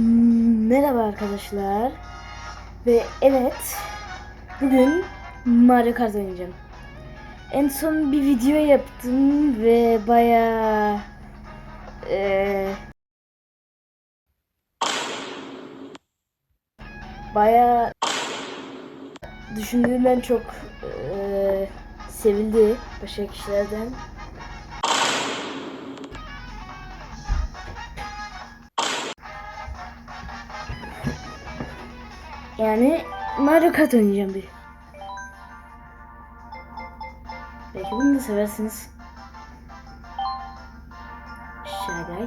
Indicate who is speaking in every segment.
Speaker 1: Merhaba arkadaşlar. Ve evet, bugün Mario Kart oynayacağım. En son bir video yaptım ve bayağı eee bayağı düşündüğümden çok eee, sevildi başka kişilerden. Yani Mario Kart oynayacağım bir. Belki bunu da seversiniz. Şagay.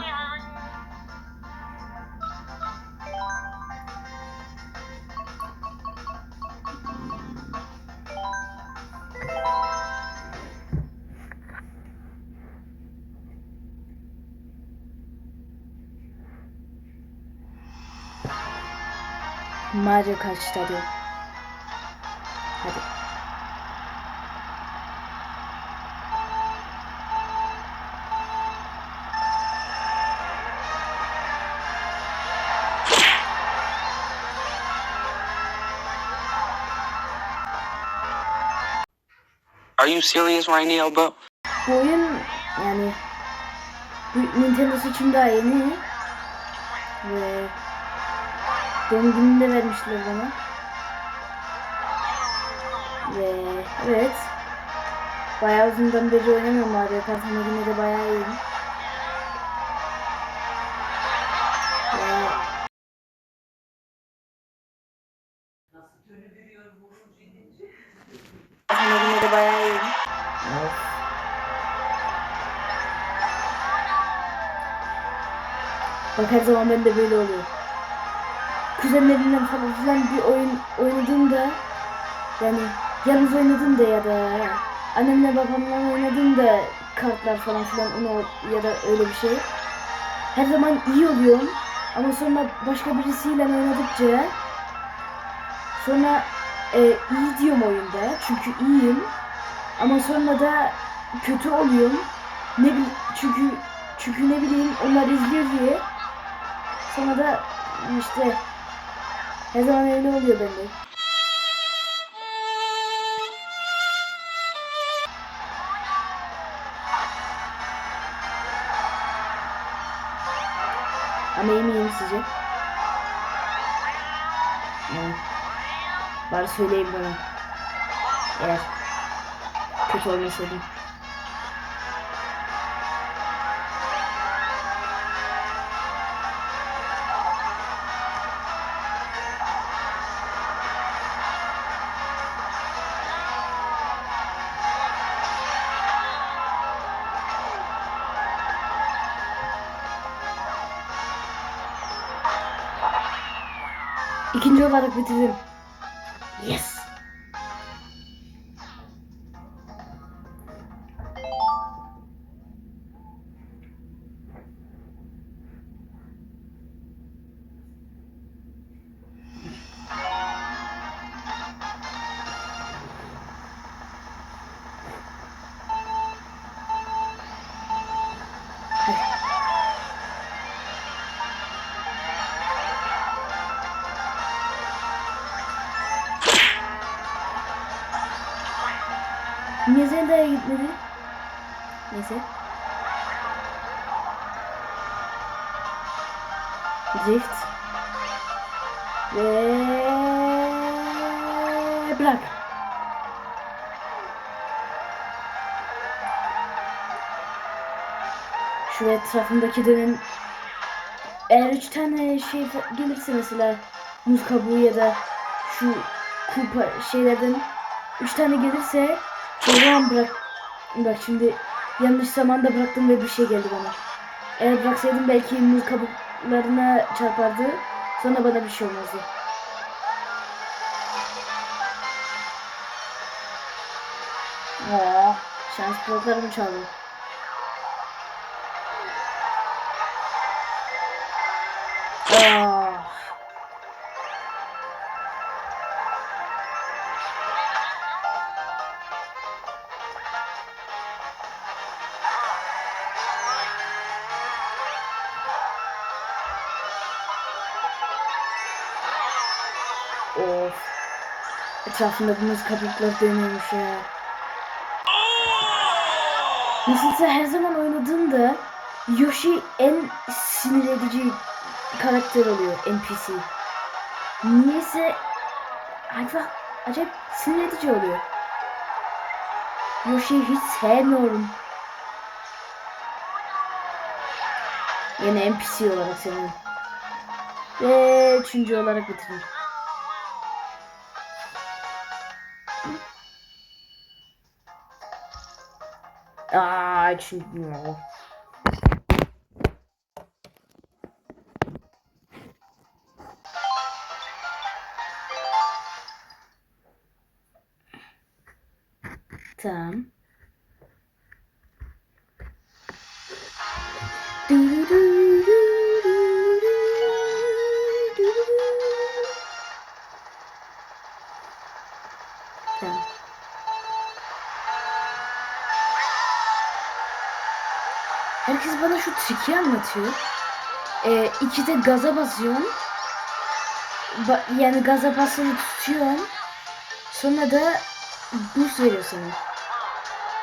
Speaker 1: Mario Kart Stadyum. Hadi.
Speaker 2: Are you serious now, bro?
Speaker 1: Bu oyun yani Nintendo Switch'in daha yeni ve doğum gününde vermişler bana. Ve evet bayağı uzundan beri oynamıyorum Mario Kart ama yine de bayağı iyiyim. Ama de bayağı iyiyim. Bak her zaman ben de böyle oluyor. Kuzenlerimle falan filan bir oyun oynadığımda yani yalnız oynadığımda ya da annemle babamla oynadığımda kartlar falan filan onu ya da öyle bir şey. Her zaman iyi oluyorum ama sonra başka birisiyle oynadıkça sonra e, iyi diyorum oyunda çünkü iyiyim ama sonra da kötü oluyorum. Ne çünkü çünkü ne bileyim onlar izliyor diye Sonra da işte her zaman öyle oluyor bende. Ama iyi miyim sizce? Yani, bari söyleyin bana. Eğer kötü olmasaydım. İkinci olarak bitirdim. Yes. Niye Zelda'ya gitmedi? Neyse. Drift. Ve bırak. Şu etrafındaki dönem eğer üç tane şey gelirse mesela muz kabuğu ya da şu kupa şeylerden üç tane gelirse zaman bırak. Bak şimdi yanlış zamanda bıraktım ve bir şey geldi bana. Eğer bıraksaydım belki muz kabuklarına çarpardı. Sonra bana bir şey olmazdı. Aa, şans bloklarımı çaldı. Aa. Etrafında bu nasıl kabuklar dönüyormuş ya. Nasılsa her zaman oynadığımda Yoshi en sinir edici karakter oluyor NPC. Niyeyse acaba acayip sinir edici oluyor. Yoshi'yi hiç sevmiyorum. Yine NPC olarak seviyorum. Ve üçüncü olarak bitirdim. Aa, üçüncü. Tamam. Tamam. Triki anlatıyor. Ee, ikide gaza basıyorsun. Ba- yani gaza basılı tutuyorsun. Sonra da boost veriyor sana.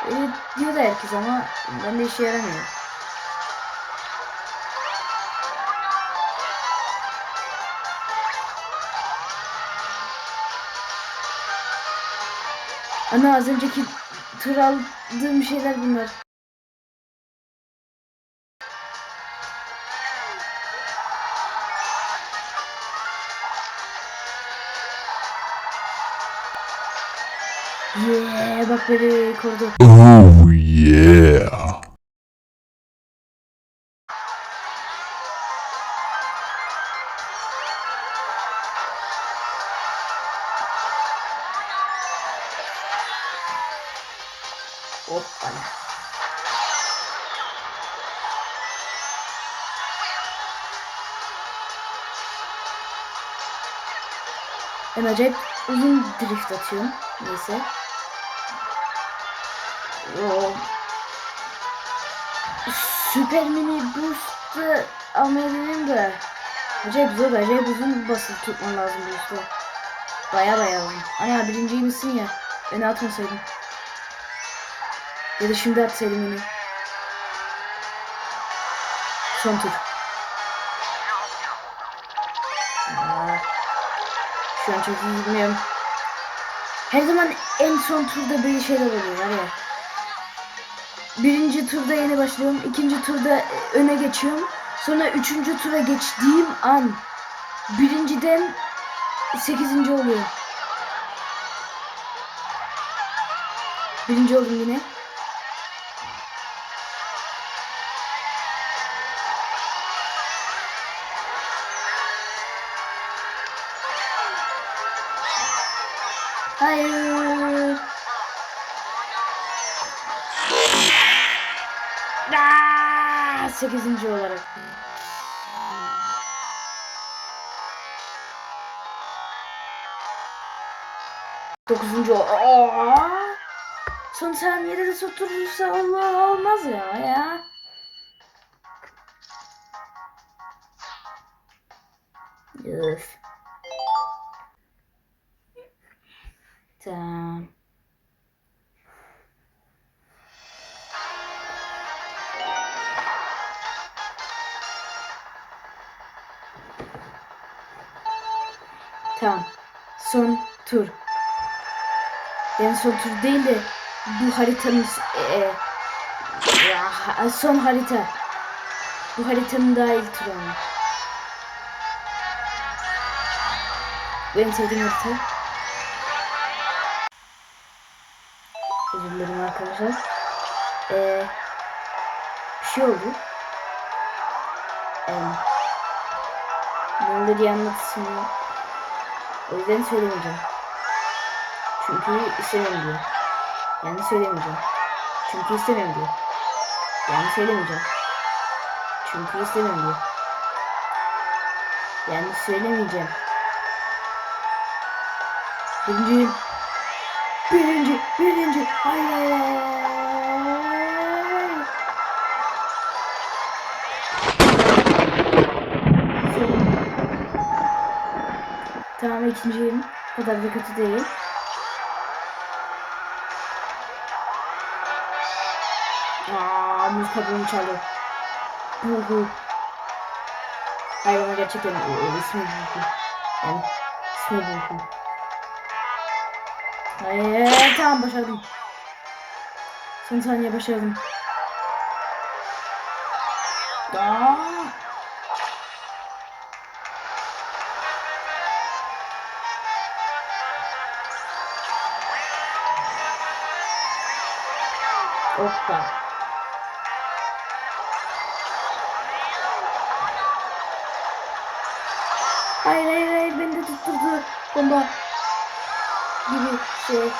Speaker 1: Öyle diyor da herkes ama bende işe yaramıyor. Ana az önceki tur aldığım şeyler bunlar. Yeah, bak beni korudu.
Speaker 3: Oh yeah.
Speaker 1: Hoppala. Ben acayip uzun drift atıyorum. Neyse. Süper mini almaya dedim de. Acayip zor, acayip uzun basılı tutman lazım boost'u. Baya baya uzun. Ana birinciyi misin ya? Beni atmasaydın. Ya da şimdi atsaydım yine. Son tur. Şu an çok iyi bilmiyorum. Her zaman en son turda böyle şeyler oluyor var ya. Birinci turda yeni başlıyorum. ikinci turda öne geçiyorum. Sonra üçüncü tura geçtiğim an birinciden sekizinci oluyor. Birinci oldum yine. Hayır. Aa, sekizinci olarak. Dokuzuncu ol- Aa! Son saniyede de tutturursa Allah olmaz ya ya. Tamam. Tamam. Yani son tur değil de bu haritanın e, e, son harita. Bu haritanın daha ilk turu ama. En sevdiğim harita. Özür dilerim arkadaşlar. Ee, bir şey oldu. Ee, bunu diye anlatsın. O yüzden söylemeyeceğim. Çünkü istemem diyor. Yani söylemeyeceğim. Çünkü istemem diyor. Yani söylemeyeceğim. Çünkü istemem diyor. Yani söylemeyeceğim. Birinci. Birinci. Birinci. Hayır hayır hayır. Tamam ikinciyim. O kadar da kötü değil. Kabuğunu çaldı. Buhu. Hayır ama gerçekten e, e, ismi Buhu. Yani ismi Buhu. Hayır tamam başardım. Son saniye başardım. Aa! Hoppa. Hayır hayır hayır beni de tutturdu. Bomba gibi şey.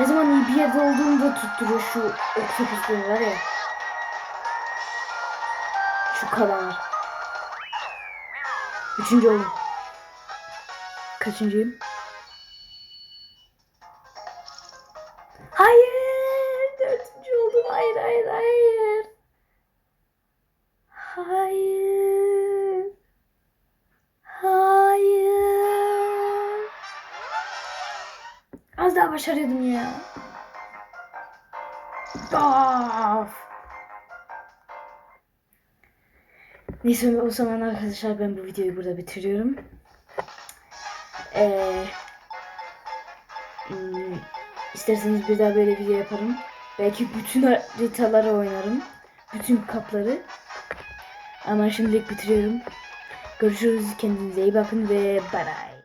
Speaker 1: Ne zaman iyi bir yerde olduğumu da tutturuyor şu oktopusları var ya. Şu kadar. Üçüncü oldum. Kaçıncıyım? Hayır. Oldum. Hayır hayır hayır. Hayır. Hayır. Az daha başarıyordum ya. Of. Neyse o zaman arkadaşlar ben bu videoyu burada bitiriyorum. Ee, hmm, isterseniz bir daha böyle video yaparım. Belki bütün haritaları oynarım. Bütün kapları. Ama şimdilik bitiriyorum. Görüşürüz. Kendinize iyi bakın ve bye bye.